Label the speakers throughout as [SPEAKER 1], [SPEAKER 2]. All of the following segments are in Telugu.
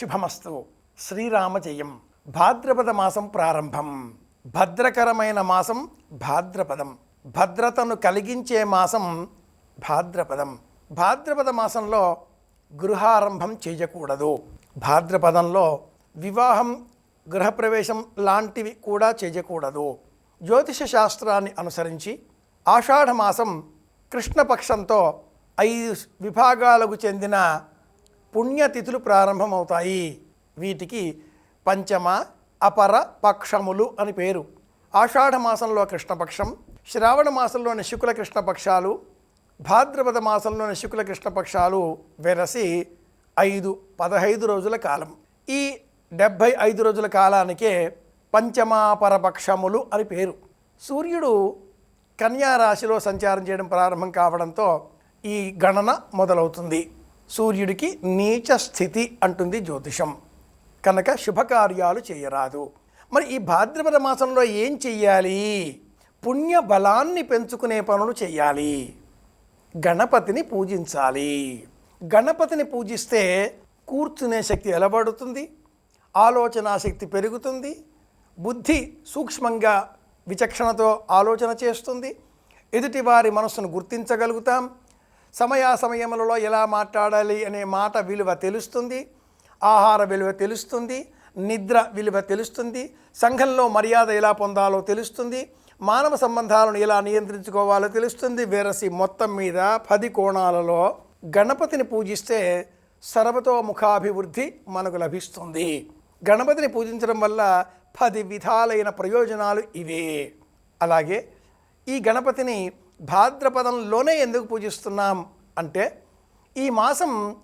[SPEAKER 1] శుభమస్తు. శ్రీరామజయం. భాద్రపద మాసం ప్రారంభం. భద్రకరమైన మాసం భాద్రపదం. భద్రతను కలిగించే మాసం భాద్రపదం. భాద్రపద మాసంలో గృహారంభం చేయకూడదు. భాద్రపదంలో వివాహం గృహప్రవేశం లాంటివి కూడా చేయకూడదు. జ్యోతిష శాస్త్రాన్ని అనుసరించి ఆషాఢమాసం కృష్ణపక్షంతో ఐదు విభాగాలకు చెందిన పుణ్యతిథులు ప్రారంభమవుతాయి. వీటికి పంచమ అపర పక్షములు అని పేరు. ఆషాఢమాసంలో కృష్ణపక్షం శ్రావణ మాసంలోని శుక్ల కృష్ణపక్షాలు భాద్రపద మాసంలోని శుక్ల కృష్ణపక్షాలు వెరసి ఐదు పదహైదు రోజుల కాలం. ఈ డెబ్భై ఐదు రోజుల కాలానికే పంచమాపరపక్షములు అని పేరు. సూర్యుడు కన్యా రాశిలో సంచారం చేయడం ప్రారంభం కావడంతో ఈ గణన మొదలవుతుంది. సూర్యుడికి నీచ స్థితి అంటుంది జ్యోతిషం. కనుక శుభకార్యాలు చేయరాదు. మరి ఈ భాద్రపద మాసంలో ఏం చెయ్యాలి? పుణ్య బలాన్ని పెంచుకునే పనులు చేయాలి గణపతిని పూజించాలి. గణపతిని పూజిస్తే కూర్చునే శక్తి ఎలబడుతుంది ఆలోచనా శక్తి పెరుగుతుంది బుద్ధి సూక్ష్మంగా విచక్షణతో ఆలోచన చేస్తుంది ఎదుటివారి మనస్సును గుర్తించగలుగుతాం సమయాసమయములలో ఎలా మాట్లాడాలి అనే మాట విలువ తెలుస్తుంది ఆహార విలువ తెలుస్తుంది నిద్ర విలువ తెలుస్తుంది సంఘంలో మర్యాద ఎలా పొందాలో తెలుస్తుంది మానవ సంబంధాలను ఎలా నియంత్రించుకోవాలో తెలుస్తుంది. వెరసి మొత్తం మీద పది కోణాలలో గణపతిని పూజిస్తే సర్వతోముఖాభివృద్ధి మనకు లభిస్తుంది. గణపతిని పూజించడం వల్ల పది విధాలైన ప్రయోజనాలు ఇవే. అలాగే ఈ గణపతిని భాద్రపదంలోనే ఎందుకు పూజిస్తున్నాం అంటే ఈ మాసం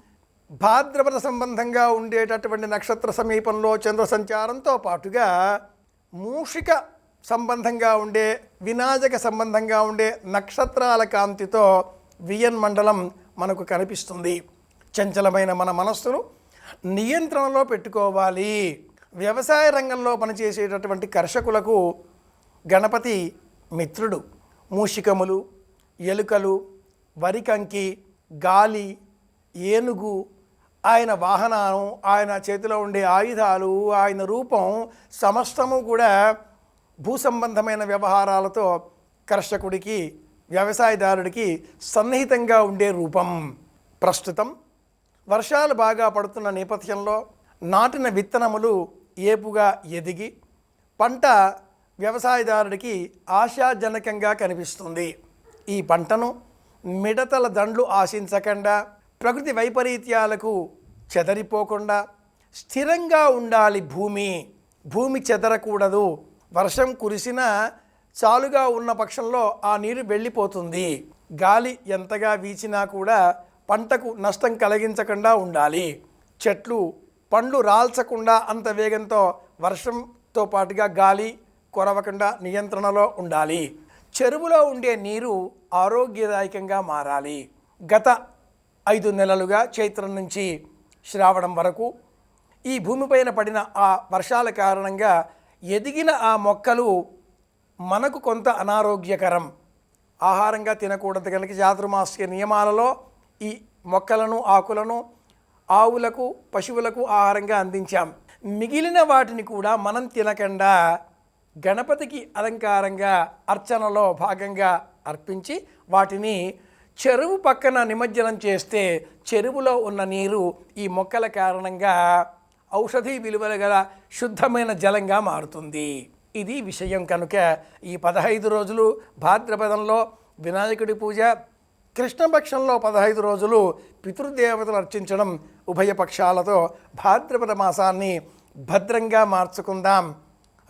[SPEAKER 1] భాద్రపద సంబంధంగా ఉండేటటువంటి నక్షత్ర సమీపంలో చంద్ర సంచారంతో పాటుగా మూషిక సంబంధంగా ఉండే వినాజక సంబంధంగా ఉండే నక్షత్రాల కాంతితో వియన్ మండలం మనకు కనిపిస్తుంది. చంచలమైన మన మనస్సును నియంత్రణలో పెట్టుకోవాలి. వ్యవసాయ రంగంలో పనిచేసేటటువంటి కర్షకులకు గణపతి మిత్రుడు. మూషికములు ఎలుకలు వరికంకి గాలి ఏనుగు ఆయన వాహనం ఆయన చేతిలో ఉండే ఆయుధాలు ఆయన రూపం సమస్తము కూడా భూ సంబంధమైన వ్యవహారాలతో కర్షకుడికి వ్యవసాయదారుడికి సన్నిహితంగా ఉండే రూపం. ప్రస్తుతం వర్షాలు బాగా పడుతున్న నేపథ్యంలో నాటిన విత్తనములు ఏపుగా ఎదిగి పంట వ్యవసాయదారుడికి ఆశాజనకంగా కనిపిస్తుంది. ఈ పంటను మిడతల దండ్లు ఆశించకుండా ప్రకృతి వైపరీత్యాలకు చెదరిపోకుండా స్థిరంగా ఉండాలి భూమి. భూమి చెదరకూడదు. వర్షం కురిసిన చాలుగా ఉన్న పక్షంలో ఆ నీరు వెళ్ళిపోతుంది. గాలి ఎంతగా వీచినా కూడా పంటకు నష్టం కలిగించకుండా ఉండాలి. చెట్లు పండ్లు రాల్చకుండా అంత వేగంతో వర్షంతో పాటుగా గాలి కొరవకుండా నియంత్రణలో ఉండాలి. చెరువులో ఉండే నీరు ఆరోగ్యదాయకంగా మారాలి. గత ఐదు నెలలుగా చైత్రం నుంచి శ్రావణం వరకు ఈ భూమిపైన పడిన ఆ వర్షాల కారణంగా ఎదిగిన ఆ మొక్కలు మనకు కొంత అనారోగ్యకరం. ఆహారంగా తినకూడదు కనుక చాతుర్మాస్య నియమాలలో ఈ మొక్కలను ఆకులను ఆవులకు పశువులకు ఆహారంగా అందించాం. మిగిలిన వాటిని కూడా మనం తినకుండా గణపతికి అలంకారంగా అర్చనలో భాగంగా అర్పించి వాటిని చెరువు పక్కన నిమజ్జనం చేస్తే చెరువులో ఉన్న నీరు ఈ మొక్కల కారణంగా ఔషధి విలువల గల శుద్ధమైన జలంగా మారుతుంది. ఇది విషయం కనుక ఈ పదహైదు రోజులు భాద్రపదంలో వినాయకుడి పూజ కృష్ణపక్షంలో పదహైదు రోజులు పితృదేవతలు అర్చించడం ఉభయ పక్షాలతో భాద్రపద మాసాన్ని భద్రంగా మార్చుకుందాం.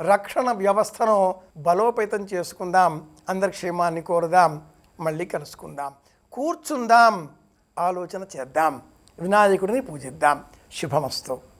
[SPEAKER 1] రక్షణ వ్యవస్థను బలోపేతం చేసుకుందాం. అందరి క్షేమాన్ని కోరుదాం. మళ్ళీ కలుసుకుందాం. కూర్చుందాం. ఆలోచన చేద్దాం. వినాయకుడిని పూజిద్దాం. శుభమస్తు.